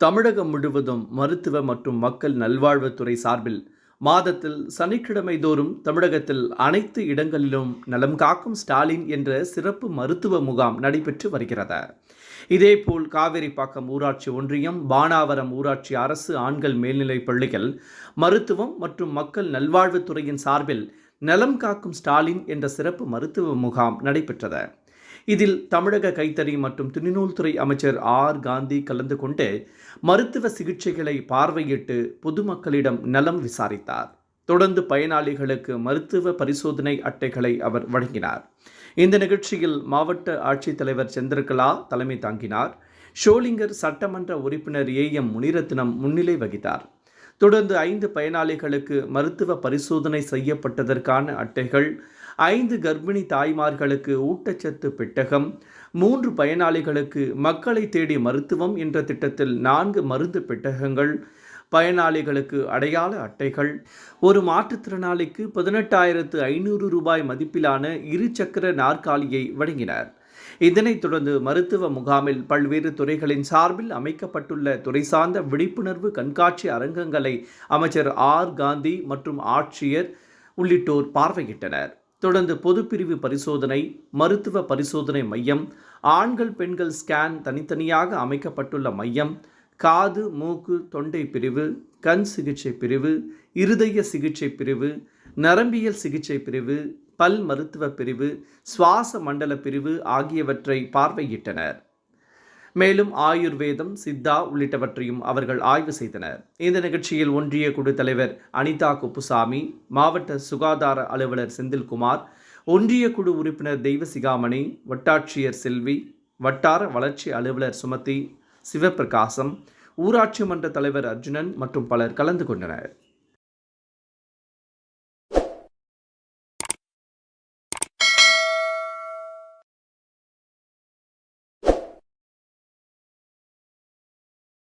தமிழகம் முழுவதும் மருத்துவ மற்றும் மக்கள் நல்வாழ்வுத்துறை சார்பில் மாதத்தில் சனிக்கிழமை தோறும் தமிழகத்தில் அனைத்து இடங்களிலும் நலம் காக்கும் ஸ்டாலின் என்ற சிறப்பு மருத்துவ முகாம் நடைபெற்று வருகிறது. இதேபோல் காவேரிப்பாக்கம் ஊராட்சி ஒன்றியம் பானாவரம் ஊராட்சி அரசு ஆண்கள் மேல்நிலைப் பள்ளிகள் மருத்துவம் மற்றும் மக்கள் நல்வாழ்வுத்துறையின் சார்பில் நலம் காக்கும் ஸ்டாலின் என்ற சிறப்பு மருத்துவ முகாம் நடைபெற்றது. இதில் தமிழக கைத்தறி மற்றும் துணிநூல்துறை அமைச்சர் ஆர். காந்தி கலந்து கொண்டு மருத்துவ சிகிச்சைகளை பார்வையிட்டு பொதுமக்களிடம் நலம் விசாரித்தார். தொடர்ந்து பயனாளிகளுக்கு மருத்துவ பரிசோதனை அட்டைகளை அவர் வழங்கினார். இந்த நிகழ்ச்சியில் மாவட்ட ஆட்சித்தலைவர் சந்திரகலா தலைமை தாங்கினார். ஷோலிங்கர் சட்டமன்ற உறுப்பினர் ஏ. எம். முனிரத்னம் முன்னிலை வகித்தார். தொடர்ந்து ஐந்து பயனாளிகளுக்கு மருத்துவ பரிசோதனை செய்யப்பட்டதற்கான அட்டைகள் ஐந்து கர்ப்பிணி தாய்மார்களுக்கு ஊட்டச்சத்து பெட்டகம் மூன்று பயனாளிகளுக்கு மக்களை தேடி மருத்துவம் என்ற திட்டத்தில் நான்கு மருந்து பெட்டகங்கள் பயனாளிகளுக்கு அடையாள அட்டைகள் ஒரு மாற்றுத்திறனாளிக்கு பதினெட்டாயிரத்து ஐநூறு ரூபாய் மதிப்பிலான இரு சக்கர நாற்காலியை வழங்கினர். இதனைத் தொடர்ந்து மருத்துவ முகாமில் பல்வேறு துறைகளின் சார்பில் அமைக்கப்பட்டுள்ள துறை சார்ந்த விழிப்புணர்வு கண்காட்சி அரங்கங்களை அமைச்சர் ஆர். காந்தி மற்றும் ஆட்சியர் உள்ளிட்டோர் பார்வையிட்டனர். தொடர்ந்து பொதுப்பிரிவு பரிசோதனை மருத்துவ பரிசோதனை மையம் ஆண்கள் பெண்கள் ஸ்கேன் தனித்தனியாக அமைக்கப்பட்டுள்ள மையம் காது மூக்கு தொண்டை பிரிவு கண் சிகிச்சை பிரிவு இருதய சிகிச்சை பிரிவு நரம்பியல் சிகிச்சை பிரிவு பல் மருத்துவ பிரிவு சுவாச மண்டல பிரிவு ஆகியவற்றை பார்வையிட்டனர். மேலும் ஆயுர்வேதம் சித்தா உள்ளிட்டவற்றையும் அவர்கள் ஆய்வு செய்தனர். இந்த நிகழ்ச்சியில் ஒன்றிய குழு தலைவர் அனிதா குப்புசாமி மாவட்ட சுகாதார அலுவலர் செந்தில்குமார் ஒன்றிய குழு உறுப்பினர் தெய்வசிகாமணி வட்டாட்சியர் செல்வி வட்டார வளர்ச்சி அலுவலர் சுமதி சிவபிரகாசம் ஊராட்சி மன்ற தலைவர் அர்ஜுனன் மற்றும் பலர் கலந்து கொண்டனர்.